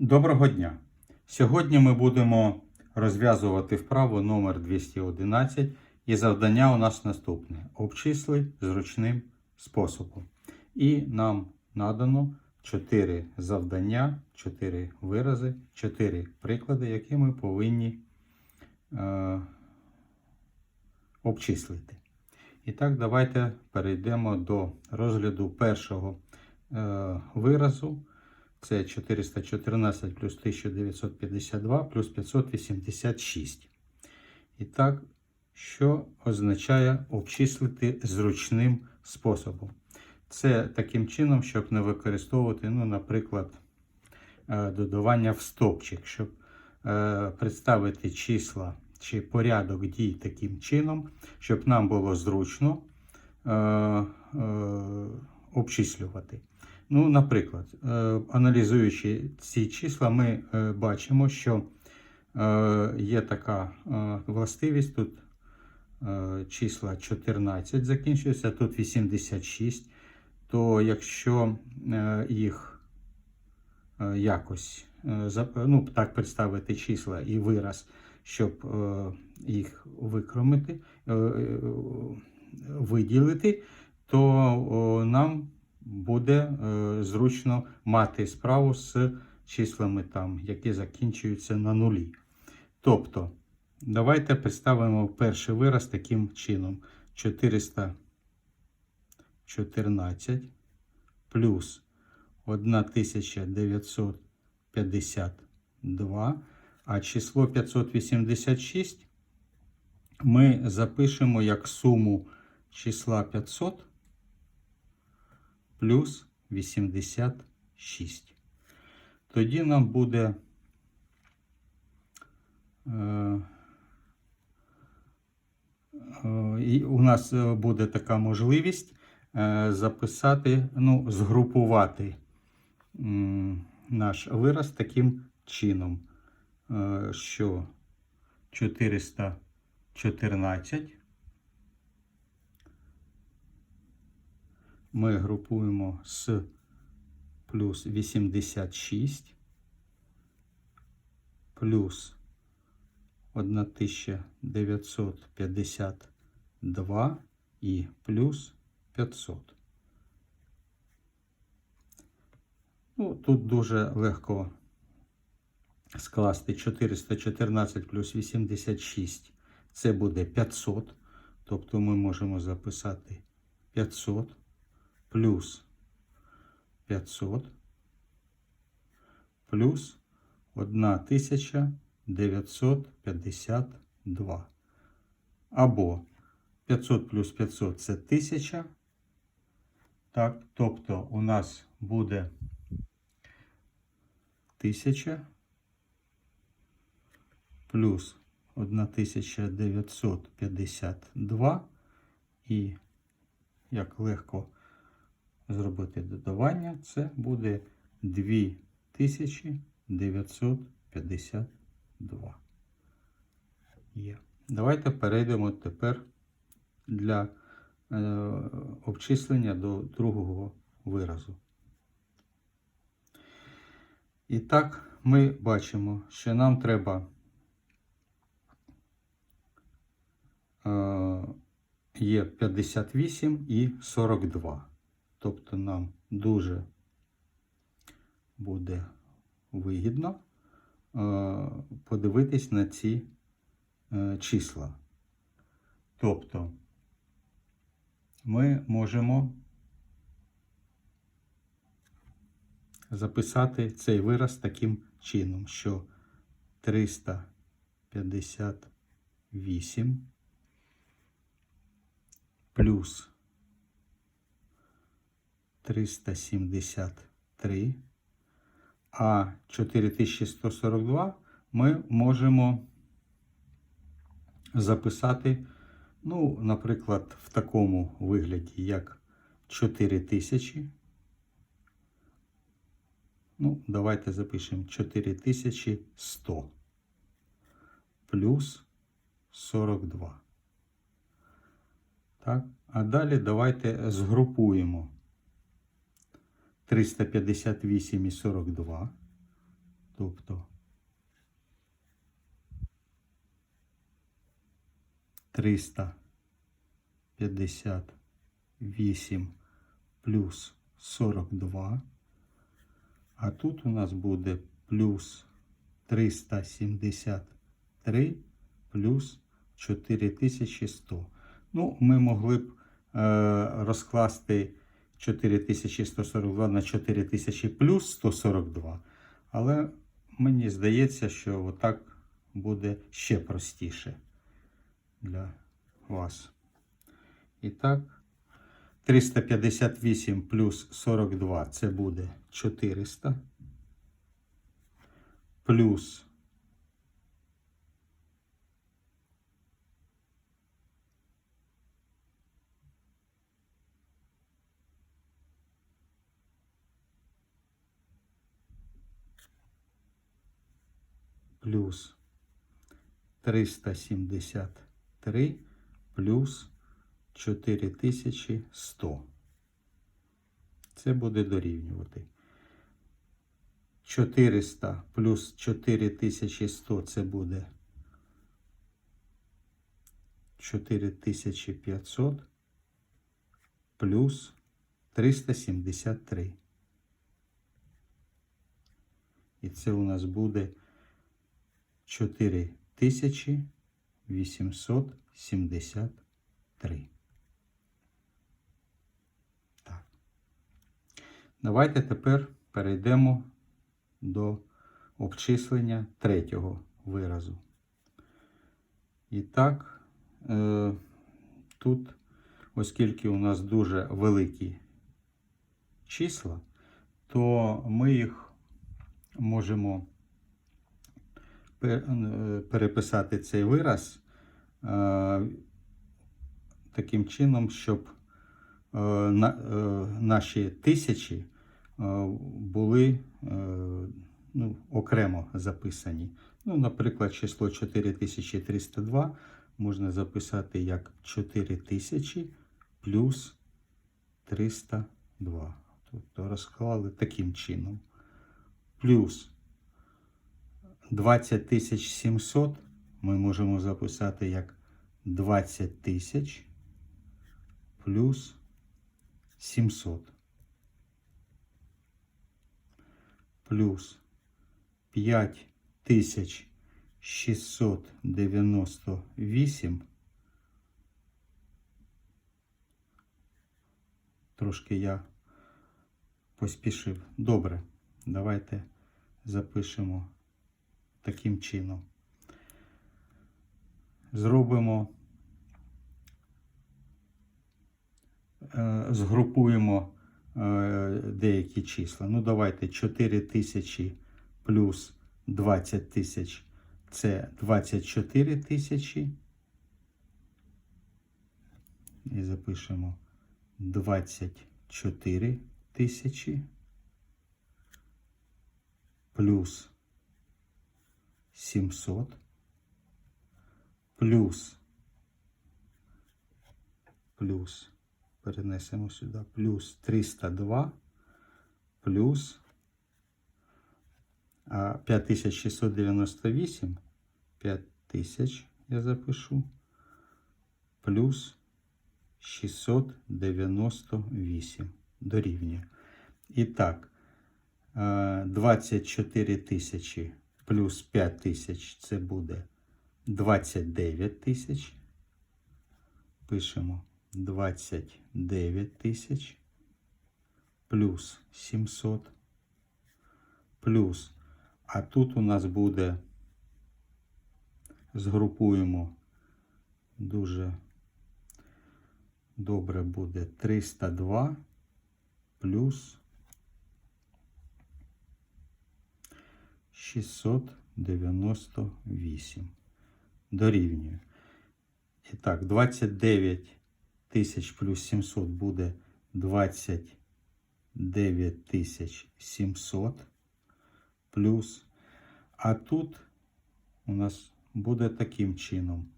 Доброго дня! Сьогодні ми будемо розв'язувати вправу номер 211 і завдання у нас наступне: обчисли зручним способом. І нам надано 4 завдання, 4 вирази, 4 приклади, які ми повинні е, обчислити. І так, давайте перейдемо до розгляду першого е, виразу. Це 414 плюс 1952 плюс 586. І так, що означає обчислити зручним способом? Це таким чином, щоб не використовувати, ну, наприклад, е, додавання в стопчик, щоб е, представити числа чи порядок дій таким чином, щоб нам було зручно е, обчислювати. Ну, Наприклад, е, аналізуючи ці числа, ми е, бачимо, що е, є така властивість. Тут числа 14 закінчуються, тут 86. То якщо їх якось ну, так представити числа і вираз, щоб їх викромити, виділити, то нам буде е, зручно мати справу з числами, там, які закінчуються на нулі. Тобто, давайте представимо перший вираз таким чином: 414 плюс 1952, а число 586 ми запишемо як суму числа 500 плюс 86. Тоді нам буде е, і у нас буде така можливість е, записати, ну, згрупувати наш вираз таким чином, е, що 414 ми групуємо з плюс 86 плюс 1952 і плюс 500. Ну, тут дуже легко скласти 414 плюс 86. Це буде 500. Тобто ми можемо записати 500 плюс 500 плюс 1952. Або 500 плюс 500 це 1000. Так, тобто у нас буде 1000 плюс 1952 і як легко зробити додавання, це буде 2952. Є. Давайте перейдемо тепер для е, обчислення до другого виразу. І так, ми бачимо, що нам треба е, є 58 і 42. Тобто нам дуже буде вигідно е, подивитись на ці е, числа. Тобто ми можемо записати цей вираз таким чином, що 358 плюс 373, а 4142 ми можемо записати, ну, наприклад, в такому вигляді, як 4000. Ну, давайте запишемо 4100 плюс 42. Так? А далі давайте згрупуємо 358,42. Тобто 358 плюс 42. А тут у нас буде плюс 373 плюс 4100. Ну, ми могли б е розкласти 4142 на 4000 плюс 142. Але мені здається, що отак буде ще простіше для вас. І так, 358 плюс 42 це буде 400. Плюс плюс 373 плюс 4100. Це буде дорівнювати. 400 плюс 4100 це буде 4500 плюс 373. І це у нас буде 4873. Так. Давайте тепер перейдемо до обчислення третього виразу. І так, е, тут, оскільки у нас дуже великі числа, то ми їх можемо переписати цей вираз е, таким чином, щоб е, на, е, наші тисячі е, були е, ну, окремо записані. Ну, наприклад, число 4302 можна записати як 4000 плюс 302. Тобто розклали таким чином. Плюс 20700 ми можемо записати як 20 тисяч плюс 700 плюс 5698 Трошки я поспішив. Добре, давайте запишемо таким чином. Зробимо, е, згрупуємо е, деякі числа. Ну, давайте 4 тисячі плюс 20 тисяч це 24 тисячі. І запишемо 24 тисячі плюс 700 плюс плюс перенесемо сюди плюс 302 плюс а, 5698 5000 я запишу плюс 698 дорівнює. І так, е, 24 тисячі плюс 5 тисяч це буде 29 тисяч. Пишемо 29 тисяч плюс 700 плюс. А тут у нас буде, згрупуємо дуже добре буде 302 плюс 698 дорівнює. І так, 29 тисяч плюс 700 буде 29 тисяч 700 плюс. А тут у нас буде таким чином.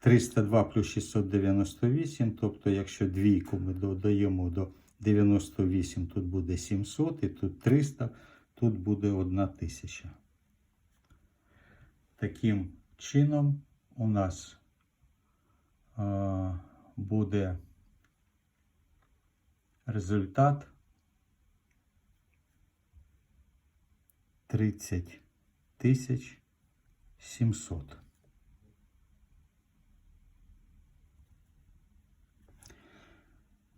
302 плюс 698, тобто, якщо двійку ми додаємо до 98, тут буде 700, і тут 300, тут буде 1000. Таким чином у нас е, буде результат 30 тисяч 700.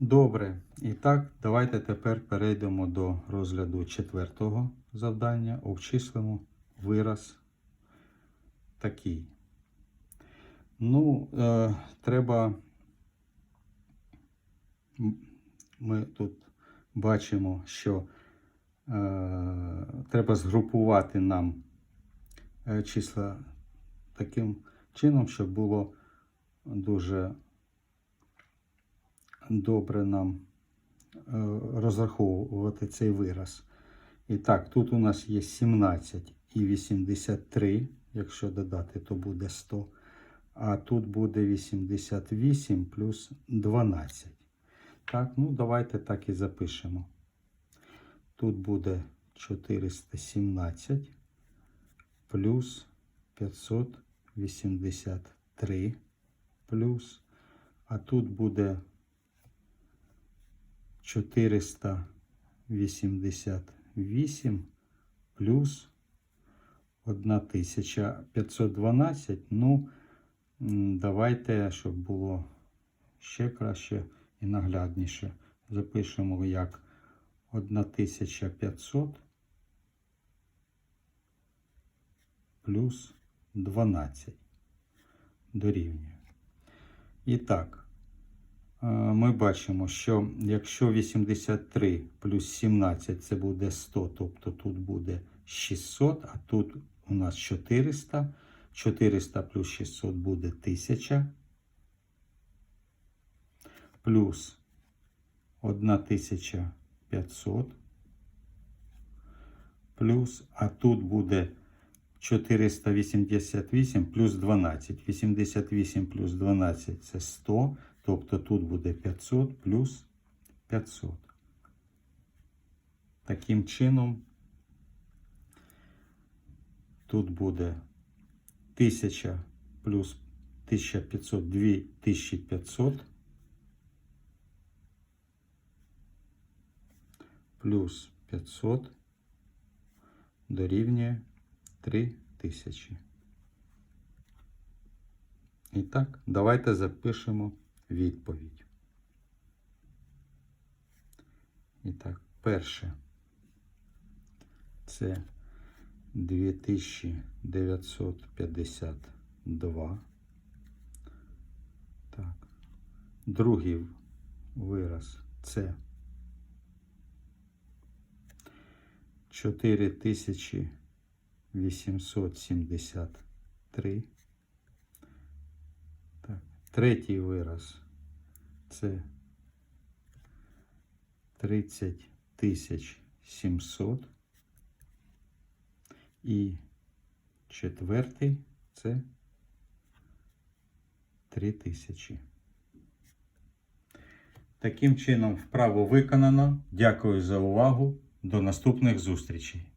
Добре. І так, давайте тепер перейдемо до розгляду четвертого завдання. Обчислимо вираз такий. Ну, е, треба. Ми тут бачимо, що е, треба згрупувати нам е, числа таким чином, щоб було дуже добре нам е, розраховувати цей вираз. І так, тут у нас є 17 і 83. Якщо додати, то буде 100. А тут буде 88 плюс 12. Так, ну давайте так і запишемо. Тут буде 417 плюс 583 плюс. А тут буде 488 плюс 1512. Ну, давайте, щоб було ще краще і наглядніше. Запишемо як 1500 плюс 12 дорівнює. І так, ми бачимо, що якщо 83 плюс 17 це буде 100, тобто тут буде 600, а тут у нас 400. 400 плюс 600 буде 1000. Плюс 1500. Плюс, а тут буде 488 плюс 12. 88 плюс 12 це 100. Тобто тут буде 500 плюс 500. Таким чином, тут буде 1000 плюс 1500, 2500 плюс 500 дорівнює 3000. І так, давайте запишемо відповідь. І так, перше. Це 2952. Так. Другий вираз це 4873. Третій вираз це 30 тисяч 700. І четвертий це 3000. Таким чином, вправо виконано. Дякую за увагу. До наступних зустрічей.